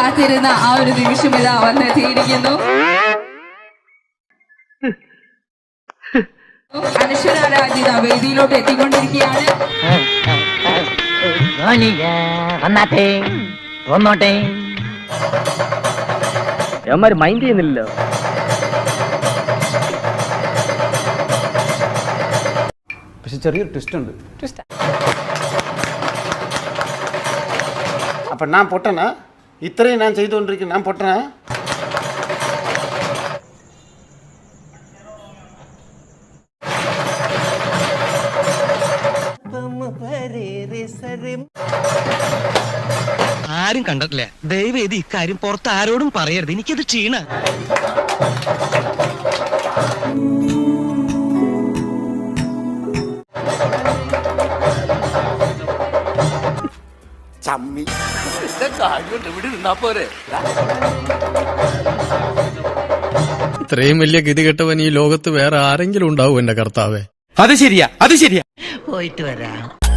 കാത്തിരുന്ന ആ ഒരു നിമിഷം ഇതാ വന്നെത്തിയിരിക്കുന്നു അനശ്വര രാജിത വേദിയിലോട്ട് എത്തിക്കൊണ്ടിരിക്കുകയാണ് വന്നാട്ടെ വന്നോട്ടെ അവന്മാര് മൈൻഡ് ചെയ്യുന്നില്ലല്ലോ പക്ഷെ ചെറിയൊരു ട്വിസ്റ്റ് ഉണ്ട് அப்போ நான் பொட்டனா ഇത്രയും ഞാൻ ചെയ്തുകൊണ്ടിരിക്കും. ഞാൻ പൊട്ടണ ആരും കണ്ടിട്ടില്ല. ദയവ് ചെയ്ത് ഇക്കാര്യം പുറത്ത് ആരോടും പറയരുത്. എനിക്കത് ക്ഷീണ ഇത്രയും വലിയ ഗതികെട്ടവൻ ഈ ലോകത്ത് വേറെ ആരെങ്കിലും ഉണ്ടാവും എന്റെ കർത്താവേ. അത് ശരിയാ അത് ശരിയാ. പോയിട്ട് വരാം.